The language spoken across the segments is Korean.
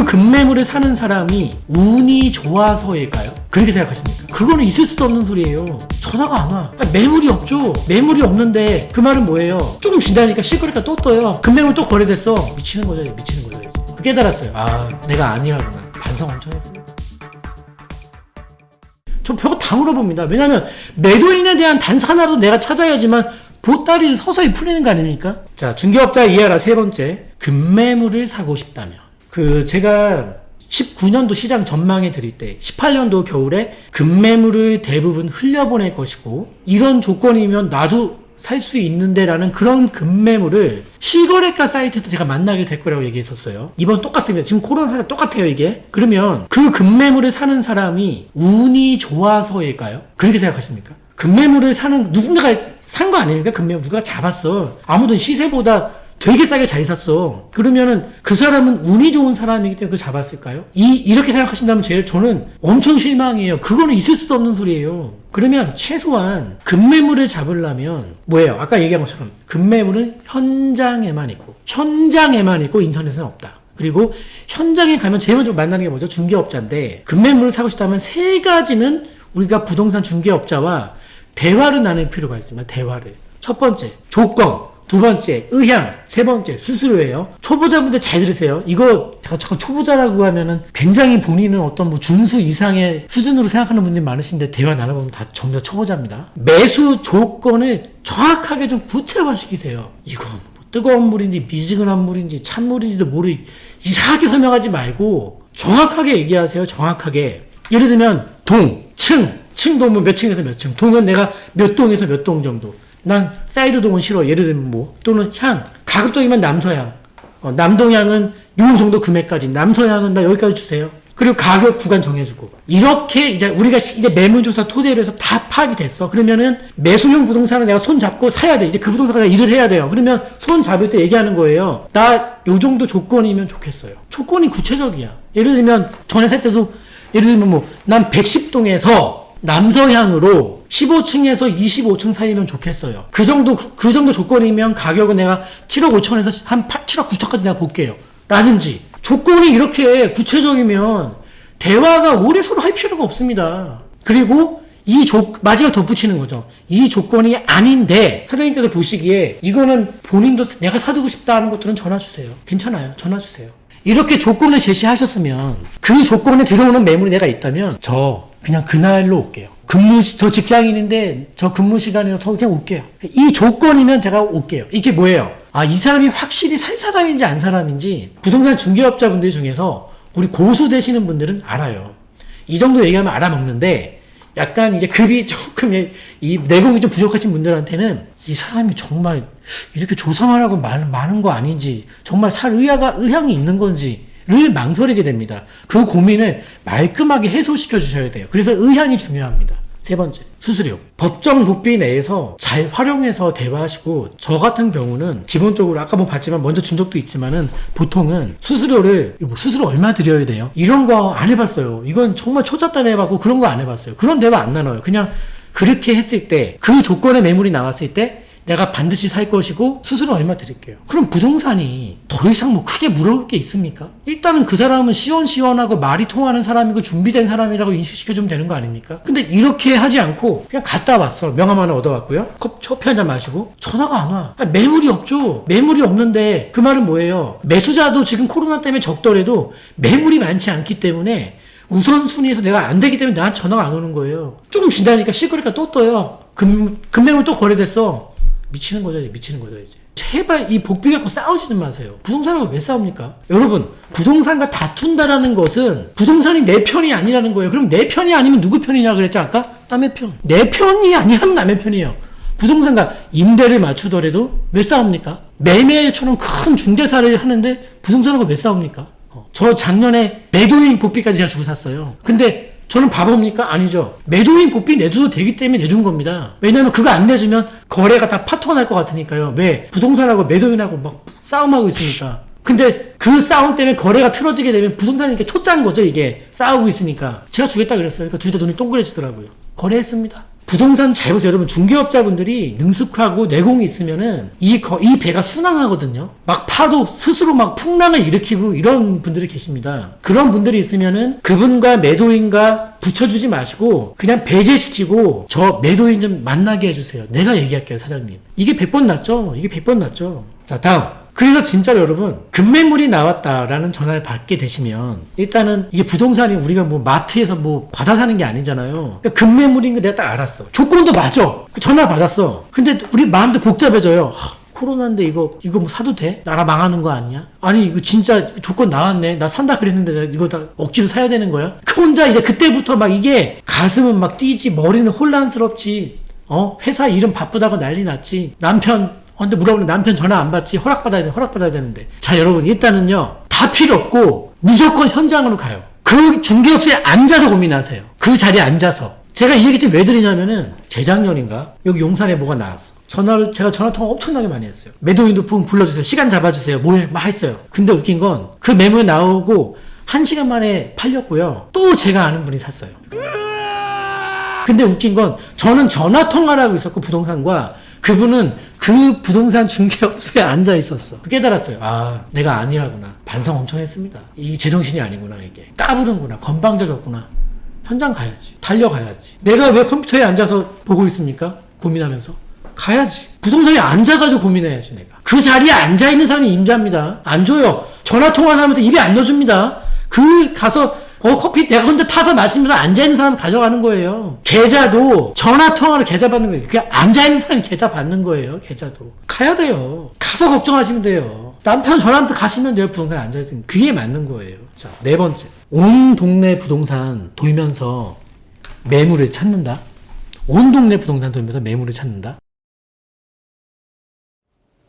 그 급매물을 사는 사람이 운이 좋아서일까요? 그렇게 생각하십니까? 그거는 있을 수도 없는 소리예요. 전화가 안 와. 아니, 매물이 없죠. 매물이 없는데 그 말은 뭐예요? 조금 지나니까 실거래가 또 떠요. 급매물 또 거래됐어. 미치는 거죠. 미치는 거죠. 이제. 깨달았어요. 아, 내가 아니야구나. 반성 엄청 했습니다. 저 별거 다 물어봅니다. 왜냐면 매도인에 대한 단서 하나도 내가 찾아야지만 보따리를 서서히 풀리는 거 아닙니까? 자, 중개업자 이해하라 세 번째. 급매물을 사고 싶다면. 그, 제가 19년도 시장 전망해 드릴 때 18년도 겨울에 급매물을 대부분 흘려보낼 것이고 이런 조건이면 나도 살 수 있는데라는 그런 급매물을 실거래가 사이트에서 제가 만나게 될 거라고 얘기했었어요. 이번 똑같습니다. 지금 코로나 상황 똑같아요, 이게. 그러면 그 급매물을 사는 사람이 운이 좋아서일까요? 그렇게 생각하십니까? 급매물을 사는 누군가가 산 거 아닙니까? 급매물 누가 잡았어. 아무든 시세보다 되게 싸게 잘 샀어. 그러면은 그 사람은 운이 좋은 사람이기 때문에 그 잡았을까요? 이, 이렇게 생각하신다면 제일 저는 엄청 실망이에요. 그거는 있을 수도 없는 소리예요. 그러면 최소한 급매물을 잡으려면 뭐예요? 아까 얘기한 것처럼 급매물은 현장에만 있고 현장에만 있고 인터넷은 없다. 그리고 현장에 가면 제일 먼저 만나는 게 뭐죠? 중개업자인데 급매물을 사고 싶다면 세 가지는 우리가 부동산 중개업자와 대화를 나눌 필요가 있습니다. 대화를. 첫 번째, 조건. 두 번째, 의향. 세 번째, 수수료예요. 초보자분들 잘 들으세요. 이거 잠깐, 잠깐 초보자라고 하면은 굉장히 본인은 어떤 뭐 중수 이상의 수준으로 생각하는 분들이 많으신데 대화 나눠보면 다 전부 다 초보자입니다. 매수 조건을 정확하게 좀 구체화시키세요. 이건 뭐 뜨거운 물인지 미지근한 물인지 찬물인지도 모르 이상하게 설명하지 말고 정확하게 얘기하세요. 정확하게. 예를 들면 동, 층, 층도 뭐 몇 층에서 몇 층, 동은 내가 몇 동에서 몇 동 정도. 난 사이드 동은 싫어. 예를 들면 뭐 또는 향, 가급적이면 남서향. 어, 남동향은 요 정도 금액까지, 남서향은 나 여기까지 주세요. 그리고 가격 구간 정해주고 이렇게 이제 우리가 시- 이제 매물조사 토대로 해서 다 파악이 됐어. 그러면은 매수형 부동산을 내가 손 잡고 사야 돼. 이제 그 부동산가 일을 해야 돼요. 그러면 손 잡을 때 얘기하는 거예요. 나 요 정도 조건이면 좋겠어요. 조건이 구체적이야. 예를 들면 전에 살 때도 예를 들면 뭐 난 110동에서 남서향으로 15층에서 25층 사이면 좋겠어요. 그 정도 그 정도 조건이면 가격은 내가 7억 5천에서 한 8, 7억 9천까지 내가 볼게요. 라든지 조건이 이렇게 구체적이면 대화가 오래 서로 할 필요가 없습니다. 그리고 이 조, 마지막 덧붙이는 거죠. 이 조건이 아닌데, 사장님께서 보시기에, 이거는 본인도 내가 사두고 싶다 하는 것들은 전화 주세요. 괜찮아요. 전화 주세요. 이렇게 조건을 제시하셨으면, 그 조건에 들어오는 매물이 내가 있다면, 저, 그냥 그날로 올게요. 근무, 시, 저 직장인인데, 저 근무 시간이라서 그냥 올게요. 이 조건이면 제가 올게요. 이게 뭐예요? 아, 이 사람이 확실히 살 사람인지 안 사람인지, 부동산 중개업자분들 중에서, 우리 고수 되시는 분들은 알아요. 이 정도 얘기하면 알아먹는데 약간 이제 급이 조금 이- 이 내공이 좀 부족하신 분들한테는 이 사람이 정말 이렇게 많, 많은 거 아닌지 정말 살 의향가 의향이 있는 건지 를 망설이게 됩니다. 그 고민을 말끔하게 해소시켜 주셔야 돼요. 그래서 의향이 중요합니다. 세 번째, 수수료. 법정 복비 내에서 잘 활용해서 대화하시고, 저 같은 경우는 기본적으로 아까 뭐 봤지만 먼저 준 적도 있지만은 보통은 수수료를, 뭐 수수료 얼마 드려야 돼요? 이런 거 안 해봤어요. 이건 정말 초짜단 해봤고 그런 거 안 해봤어요. 그런 대화 안 나눠요. 그냥 그렇게 했을 때, 그 조건의 매물이 나왔을 때, 내가 반드시 살 것이고 수수료 얼마 드릴게요. 그럼 부동산이 더 이상 뭐 크게 물어볼 게 있습니까? 일단은 그 사람은 시원시원하고 말이 통하는 사람이고 준비된 사람이라고 인식시켜주면 되는 거 아닙니까? 근데 이렇게 하지 않고 그냥 갔다 왔어. 명함 하나 얻어왔고요. 컵, 커피 한 잔 마시고 전화가 안 와. 매물이 없죠. 매물이 없는데 그 말은 뭐예요? 매수자도 지금 코로나 때문에 적더라도 매물이 많지 않기 때문에 우선순위에서 내가 안 되기 때문에 나한테 전화가 안 오는 거예요. 조금 지나니까 실거래가 또 떠요. 금, 금매물 또 거래됐어. 미치는 거죠, 이제. 미치는 거죠, 이제. 제발 이 복비 갖고 싸우지는 마세요. 부동산하고 왜 싸웁니까? 여러분, 부동산과 다툰다라는 것은 부동산이 내 편이 아니라는 거예요. 그럼 내 편이 아니면 누구 편이냐 그랬죠, 아까? 남의 편. 내 편이 아니라면 남의 편이에요. 부동산과 임대를 맞추더라도 왜 싸웁니까? 매매처럼 큰 중개사를 하는데 부동산하고 왜 싸웁니까? 어, 저 작년에 매도인 복비까지 제가 주고 샀어요. 근데 저는 바보입니까? 아니죠. 매도인 복비 내줘도 되기 때문에 내준 겁니다. 왜냐면 그거 안 내주면 거래가 다 파토가 날것 같으니까요. 왜? 부동산하고 매도인하고 막 싸움하고 있으니까. 근데 그 싸움 때문에 거래가 틀어지게 되면 부동산이 이렇게 초짜인 거죠, 이게. 싸우고 있으니까. 제가 주겠다 그랬어요. 그러니까 둘 다 눈이 동그래지더라고요. 거래했습니다. 부동산 잘 보세요. 여러분, 중개업자분들이 능숙하고 내공이 있으면은 이, 거- 이 배가 순항하거든요. 막 파도 스스로 막 풍랑을 일으키고 이런 분들이 계십니다. 그런 분들이 있으면은 그분과 매도인과 붙여주지 마시고 그냥 배제시키고 저 매도인 좀 만나게 해주세요. 내가 얘기할게요, 사장님. 이게 100번 낫죠? 이게 100번 낫죠? 자, 다음. 그래서 진짜로 여러분 급매물이 나왔다라는 전화를 받게 되시면 일단은 이게 부동산이 우리가 뭐 마트에서 뭐 받아 사는 게 아니잖아요. 그러니까 급매물인 거 내가 딱 알았어. 조건도 맞아. 그 전화 받았어. 근데 우리 마음도 복잡해져요. 하, 코로나인데 이거 이거 뭐 사도 돼? 나라 망하는 거 아니야? 아니 이거 진짜 조건 나왔네. 나 산다 그랬는데 이거 다 억지로 사야 되는 거야? 그 혼자 이제 그때부터 막 이게 가슴은 막 뛰지 머리는 혼란스럽지. 어 회사 일은 바쁘다고 난리 났지. 남편 어, 근데 물어보면 남편 전화 안 받지? 허락받아야 돼 허락받아야 되는데. 자 여러분 일단은요 다 필요 없고 무조건 현장으로 가요. 그 중개업소에 앉아서 고민하세요. 그 자리에 앉아서. 제가 이 얘기 지금 왜 드리냐면은 재작년인가? 여기 용산에 뭐가 나왔어. 전화를 제가 전화 통화 엄청나게 많이 했어요. 매도인도 분 불러주세요. 시간 잡아주세요. 뭐해 막 했어요. 근데 웃긴 건그 매물 나오고 한 시간 만에 팔렸고요. 또 제가 아는 분이 샀어요. 근데 웃긴 건 저는 전화 통화를 하고 있었고 부동산과 그분은 그 부동산 중개업소에 앉아 있었어. 깨달았어요. 아, 내가 아니하구나. 반성 엄청 했습니다. 이 제정신이 아니구나, 이게. 까부른구나. 건방져졌구나. 현장 가야지. 달려가야지. 내가 왜 컴퓨터에 앉아서 보고 있습니까? 고민하면서. 가야지. 부동산에 앉아가지고 고민해야지, 내가. 그 자리에 앉아있는 사람이 임자입니다. 안 줘요. 전화 통화하는 사람한테 입에 안 넣어줍니다. 그, 가서, 어, 커피 내가 혼자 타서 마시면서 앉아있는 사람 가져가는 거예요. 계좌도 전화 통화로 계좌 받는 거예요. 그냥 앉아있는 사람이 계좌 받는 거예요. 계좌도. 가야 돼요. 가서 걱정하시면 돼요. 남편 전화하면서 가시면 돼요. 부동산에 앉아있으면. 그게 맞는 거예요. 자, 네 번째. 온 동네 부동산 돌면서 매물을 찾는다. 온 동네 부동산 돌면서 매물을 찾는다.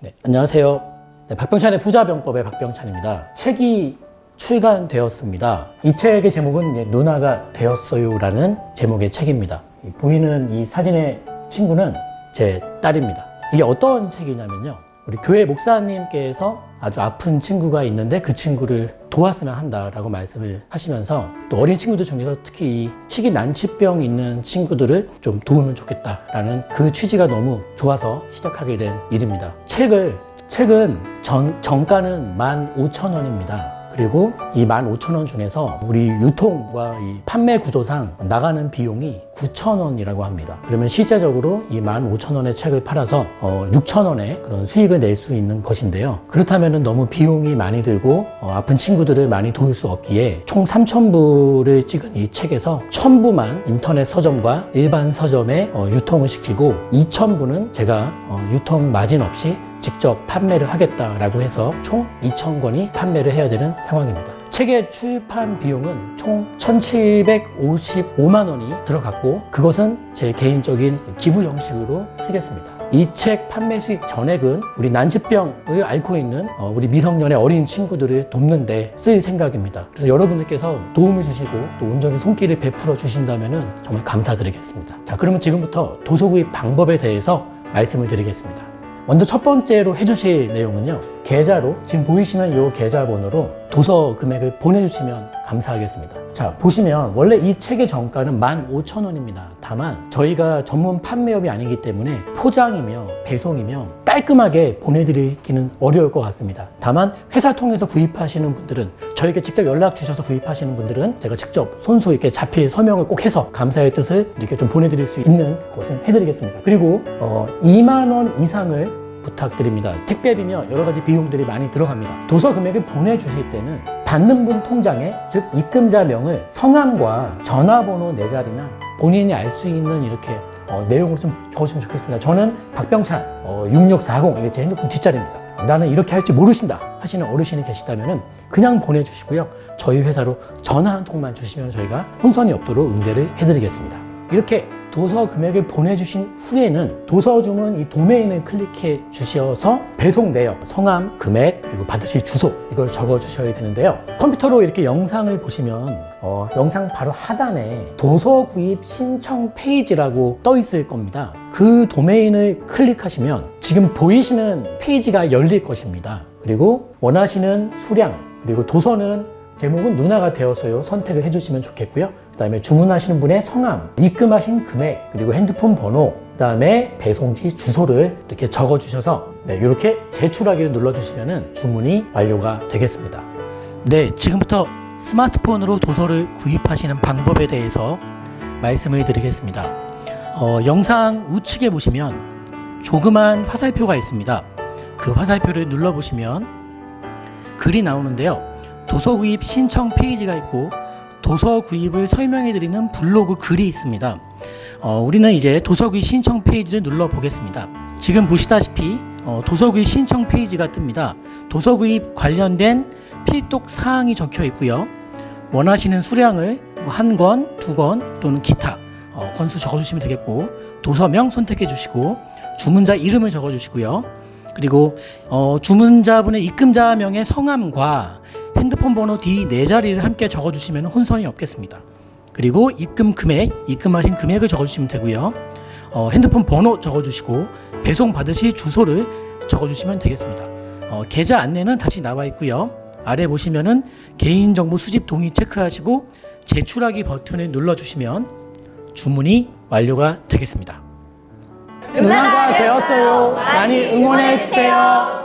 네, 안녕하세요. 네, 박병찬의 부자병법의 박병찬입니다. 책이 출간되었습니다. 이 책의 제목은 누나가 되었어요라는 제목의 책입니다. 이 보이는 이 사진의 친구는 제 딸입니다. 이게 어떤 책이냐면요. 우리 교회 목사님께서 아주 아픈 친구가 있는데 그 친구를 도왔으면 한다라고 말씀을 하시면서 또 어린 친구들 중에서 특히 이 희귀 난치병 있는 친구들을 좀 도우면 좋겠다라는 그 취지가 너무 좋아서 시작하게 된 일입니다. 책을 책은 전, 정가는 15,000원입니다. 그리고 이 15,000원 중에서 우리 유통과 이 판매 구조상 나가는 비용이 9,000원이라고 합니다. 그러면 실제적으로 이 15,000원의 책을 팔아서 어, 6,000원의 그런 수익을 낼 수 있는 것인데요. 그렇다면 너무 비용이 많이 들고 어, 아픈 친구들을 많이 도울 수 없기에 총 3,000부를 찍은 이 책에서 1,000부만 인터넷 서점과 일반 서점에 어, 유통을 시키고 2,000부는 제가 어, 유통 마진 없이 직접 판매를 하겠다라고 해서 총 2,000권이 판매를 해야 되는 상황입니다. 책의 출판 비용은 총 1,755만 원이 들어갔고 그것은 제 개인적인 기부 형식으로 쓰겠습니다. 이책 판매 수익 전액은 우리 난치병을 앓고 있는 어, 우리 미성년의 어린 친구들을 돕는데 쓸 생각입니다. 그래서 여러분들께서 도움을 주시고 또 온전히 손길을 베풀어 주신다면 정말 감사드리겠습니다. 자, 그러면 지금부터 도서 구입 방법에 대해서 말씀을 드리겠습니다. 먼저 첫 번째로 해주실 내용은요. 계좌로 지금 보이시는 이 계좌번호로 도서 금액을 보내주시면 감사하겠습니다. 자 보시면 원래 이 책의 정가는 15,000원입니다. 다만 저희가 전문 판매업이 아니기 때문에 포장이며 배송이며 깔끔하게 보내드리기는 어려울 것 같습니다. 다만 회사 통해서 구입하시는 분들은 저에게 직접 연락 주셔서 구입하시는 분들은 제가 직접 손수 이렇게 자필 서명을 꼭 해서 감사의 뜻을 이렇게 좀 보내드릴 수 있는 것을 해드리겠습니다. 그리고 어, 2만 원 이상을 부탁드립니다. 택배비며 여러 가지 비용들이 많이 들어갑니다. 도서 금액을 보내주실 때는 받는 분 통장에 즉 입금자 명을 성함과 전화번호 네 자리나 본인이 알 수 있는 이렇게 어, 내용으로 좀 적으시면 좋겠습니다. 저는 박병찬 어, 6640 이게 제 핸드폰 뒷자리입니다. 나는 이렇게 할줄 모르신다 하시는 어르신이 계시다면 그냥 보내주시고요. 저희 회사로 전화 한 통만 주시면 저희가 혼선이 없도록 응대를 해드리겠습니다. 이렇게 도서 금액을 보내주신 후에는 도서 주문 이 도메인을 클릭해 주셔서 배송 내역, 성함, 금액, 그리고 받으실 주소 이걸 적어 주셔야 되는데요. 컴퓨터로 이렇게 영상을 보시면 어, 영상 바로 하단에 도서 구입 신청 페이지라고 떠 있을 겁니다. 그 도메인을 클릭하시면 지금 보이시는 페이지가 열릴 것입니다. 그리고 원하시는 수량, 그리고 도서는 제목은 누나가 되어서요 선택을 해주시면 좋겠고요. 그 다음에 주문하시는 분의 성함, 입금하신 금액, 그리고 핸드폰 번호, 그 다음에 배송지 주소를 이렇게 적어주셔서 네, 이렇게 제출하기를 눌러주시면 주문이 완료가 되겠습니다. 네, 지금부터 스마트폰으로 도서를 구입하시는 방법에 대해서 말씀을 드리겠습니다. 어, 영상 우측에 보시면 조그만 화살표가 있습니다. 그 화살표를 눌러보시면 글이 나오는데요. 도서 구입 신청 페이지가 있고 도서 구입을 설명해 드리는 블로그 글이 있습니다. 어, 우리는 이제 도서 구입 신청 페이지를 눌러 보겠습니다. 지금 보시다시피 어, 도서 구입 신청 페이지가 뜹니다. 도서 구입 관련된 필독 사항이 적혀 있고요. 원하시는 수량을 뭐한 권, 두 권 또는 기타 어, 권수 적어주시면 되겠고 도서명 선택해 주시고 주문자 이름을 적어주시고요. 그리고 어, 주문자분의 입금자명의 성함과 핸드폰 번호 뒤네 자리를 함께 적어주시면 혼선이 없겠습니다. 그리고 입금 금액, 입금하신 금액을 적어주시면 되고요. 어, 핸드폰 번호 적어주시고 배송 받으실 주소를 적어주시면 되겠습니다. 어, 계좌 안내는 다시 나와 있고요. 아래 보시면은 개인정보 수집 동의 체크하시고 제출하기 버튼을 눌러주시면 주문이 완료가 되겠습니다. 누나가 되었어요. 많이 응원해 주세요.